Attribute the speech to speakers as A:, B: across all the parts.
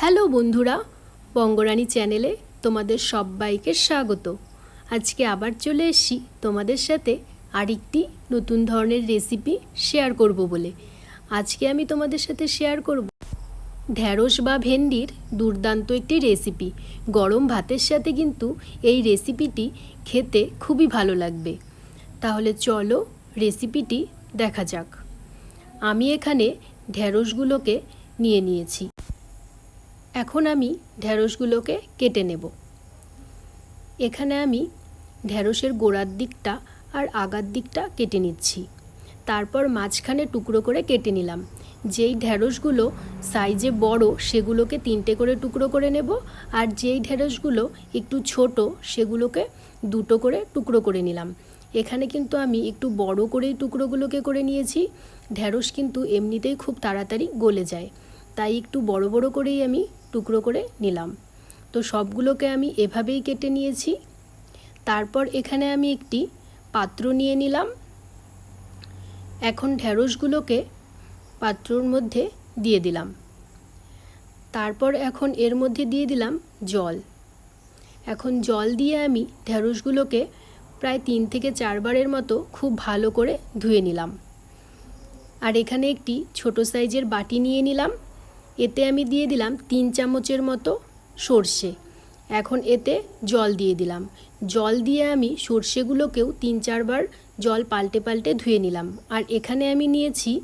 A: Hello বন্ধুরা, বঙ্গরানী চ্যানেলে তোমাদের সবাইকে স্বাগত। আজকে আবার চলে এসেছি তোমাদের সাথে আরেকটি নতুন ধরনের রেসিপি শেয়ার করব বলে। আজকে আমি তোমাদের সাথে শেয়ার করব ঢ্যাঁড়স বা ভেন্ডির দুর্দান্ত একটি রেসিপি গরম ভাতের সাথে কিন্তু এই রেসিপিটি খেতে খুবই ভালো লাগবে। তাহলে চলো রেসিপিটি দেখা যাক। আমি এখানে ঢ্যাঁড়সগুলোকে নিয়ে নিয়েছি। এখন আমি ঢ্যাঁড়সগুলোকে কেটে নেব। এখানে আমি ঢ্যাঁড়সের গোড়ার দিকটা আর আগার দিকটা কেটে নিচ্ছি। তারপর মাঝখানে টুকরো করে কেটে নিলাম। যেই ঢ্যাঁড়সগুলো সাইজে বড়, সেগুলোকে তিনটে করে টুকরো করে নেব আর যেই ঢ্যাঁড়সগুলো একটু ছোট, সেগুলোকে দুটো করে টুকরো করে নিলাম। এখানে কিন্তু আমি একটু বড় করেই টুকরোগুলোকে করে নিয়েছি। ঢ্যাঁড়স কিন্তু এমনিতেই খুব তাড়াতাড়ি গলে যায়। তাই একটু বড় বড় করেই আমি টুকরো করে নিলাম। তো সবগুলোকে আমি এভাবেই কেটে নিয়েছি। তারপর এখানে আমি একটি পাত্র নিয়ে নিলাম। এখন ঢ্যাঁড়সগুলোকে পাত্রর মধ্যে দিয়ে দিলাম। তারপর এখন এর মধ্যে দিয়ে দিলাম জল। এখন জল দিয়ে আমি ঢ্যাঁড়সগুলোকে প্রায় তিন থেকে চারবারের মতো খুব ভালো করে ধুয়ে নিলাম। আর এখানে একটি ছোট সাইজের বাটি নিয়ে নিলাম। এতে আমি দিয়ে দিলাম তিন চামচের মতো সর্ষে। এখন এতে জল দিয়ে দিলাম। জল দিয়ে আমি সর্ষেগুলোকেও তিন চারবার জল পাল্টে পাল্টে ধুয়ে নিলাম। আর এখানে আমি নিয়েছি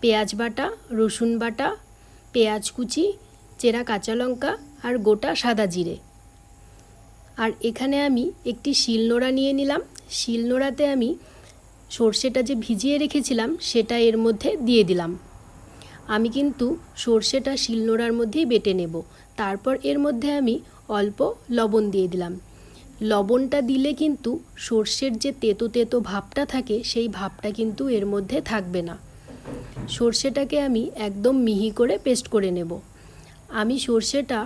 A: পেঁয়াজ বাটা, রসুন বাটা, পেঁয়াজ কুচি, চেরা কাঁচা লঙ্কা আর গোটা সাদা জিরে। আর এখানে আমি একটি শিলনোড়া নিয়ে নিলাম। শিলনোড়াতে আমি সর্ষেটা যে ভিজিয়ে রেখেছিলাম সেটা এর মধ্যে দিয়ে দিলাম। আমি কিন্তু সর্ষেটা শিলনোড়ার মধ্যেই বেটে নেব। তারপর এর মধ্যে আমি অল্প লবণ দিয়ে দিলাম। লবণটা দিলে কিন্তু সর্ষের যে তেতো তেতো ভাবটা থাকে, সেই ভাবটা কিন্তু এর মধ্যে থাকবে না। সর্ষেটাকে আমি একদম মিহি করে পেস্ট করে নেব। আমি সর্ষেটা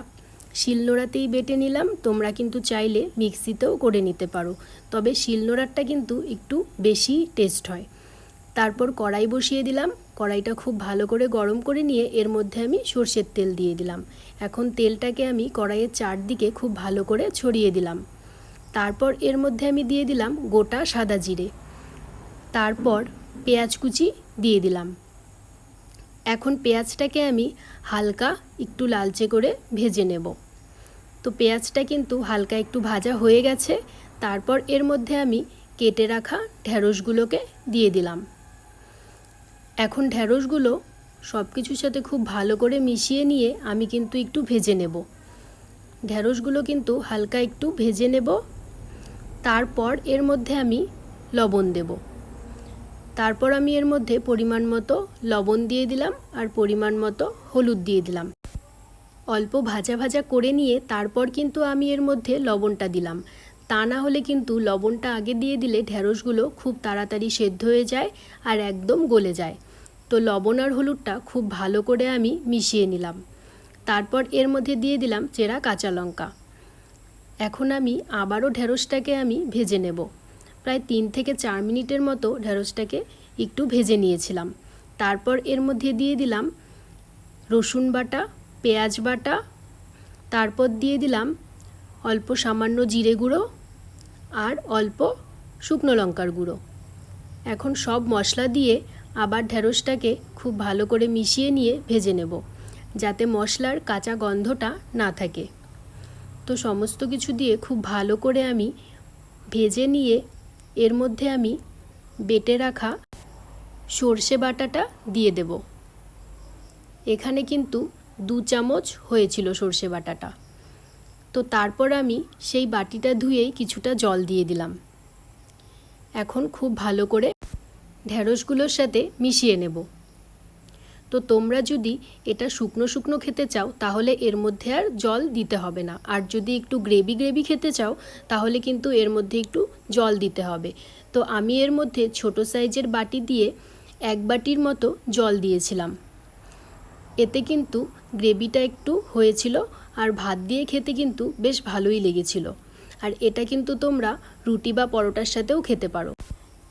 A: শিলনোড়াতেই বেটে নিলাম, তোমরা কিন্তু চাইলে মিক্সিতেও করে নিতে পারো। তবে শিলনোড়ারটা কিন্তু একটু বেশি টেস্ট হয়। তারপর কড়াই বসিয়ে দিলাম। কড়াইটা খুব ভালো করে গরম করে নিয়ে এর মধ্যে আমি সর্ষের তেল দিয়ে দিলাম। এখন তেলটাকে আমি কড়াইয়ের চারদিকে খুব ভালো করে ছড়িয়ে দিলাম। তারপর এর মধ্যে আমি দিয়ে দিলাম গোটা সাদা জিরে। তারপর পেঁয়াজ কুচি দিয়ে দিলাম। এখন পেঁয়াজটাকে আমি হালকা একটু লালচে করে ভেজে নেব। তো পেঁয়াজটা কিন্তু হালকা একটু ভাজা হয়ে গেছে। তারপর এর মধ্যে আমি কেটে রাখা ঢ্যাঁড়সগুলোকে দিয়ে দিলাম। এখন ঢ্যাঁড়সগুলো সব কিছুর সাথে খুব ভালো করে মিশিয়ে নিয়ে আমি কিন্তু একটু ভেজে নেব। ঢ্যাঁড়সগুলো কিন্তু হালকা একটু ভেজে নেব। তারপর এর মধ্যে আমি লবণ দেব। তারপর আমি এর মধ্যে পরিমাণ মতো লবণ দিয়ে দিলাম আর পরিমাণ মতো হলুদ দিয়ে দিলাম। অল্প ভাজা ভাজা করে নিয়ে তারপর কিন্তু আমি এর মধ্যে লবণটা দিলাম। তা না হলে কিন্তু লবণটা আগে দিয়ে দিলে ঢ্যাঁড়সগুলো খুব তাড়াতাড়ি সেদ্ধ হয়ে যায় আর একদম গলে যায়। তো লবণ আর হলুদটা খুব ভালো করে আমি মিশিয়ে নিলাম। তারপর এর মধ্যে দিয়ে দিলাম চেরা কাঁচা লঙ্কা। এখন আমি আবারও ঢ্যাঁড়সটাকে আমি ভেজে নেব। প্রায় তিন থেকে চার মিনিটের মতো ঢেঁড়সটাকে একটু ভেজে নিয়েছিলাম। তারপর এর মধ্যে দিয়ে দিলাম রসুন বাটা, পেঁয়াজ বাটা, তারপর দিয়ে দিলাম অল্প সামান্য জিরে গুঁড়ো আর অল্প শুকনো লঙ্কার গুঁড়ো। এখন সব মশলা দিয়ে আবার ঢ্যাঁড়সটাকে খুব ভালো করে মিশিয়ে নিয়ে ভেজে নেব, যাতে মশলার কাঁচা গন্ধটা না থাকে। তো সমস্ত কিছু দিয়ে খুব ভালো করে আমি ভেজে নিয়ে এর মধ্যে আমি বেটে রাখা সর্ষে বাটাটা দিয়ে দেব। এখানে কিন্তু দু চামচ হয়েছিল সর্ষে বাটাটা। তো তারপর আমি সেই বাটিটা ধুয়েই কিছুটা জল দিয়ে দিলাম। এখন খুব ভালো করে ঢ্যাঁড়সগুলোর সাথে মিশিয়ে নেব। তো তোমরা যদি এটা শুকনো শুকনো খেতে চাও, তাহলে এর মধ্যে আর জল দিতে হবে না। আর যদি একটু গ্রেভি গ্রেভি খেতে চাও, তাহলে কিন্তু এর মধ্যে একটু জল দিতে হবে। তো আমি এর মধ্যে ছোট সাইজের বাটি দিয়ে এক বাটির মতো জল দিয়েছিলাম। এতে কিন্তু গ্রেভিটা একটু হয়েছিল আর ভাত দিয়ে খেতে কিন্তু বেশ ভালোই লেগেছিল। আর এটা কিন্তু তোমরা রুটি বা পরোটার সাথেও খেতে পারো।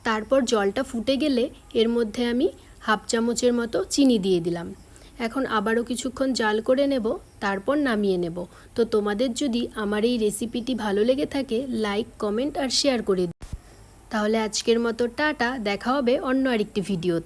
A: তারপর জলটা ফুটে গেলে এর মধ্যে আমি হাফ চামচের মতো চিনি দিয়ে দিলাম। এখন আবারও কিছুক্ষণ জাল করে নেব, তারপর নামিয়ে নেব। তো তোমাদের যদি আমার এই রেসিপিটি ভালো লেগে থাকে, লাইক, কমেন্ট আর শেয়ার করে তাহলে আজকের মতো টাটা, দেখা হবে অন্য আরেকটি ভিডিও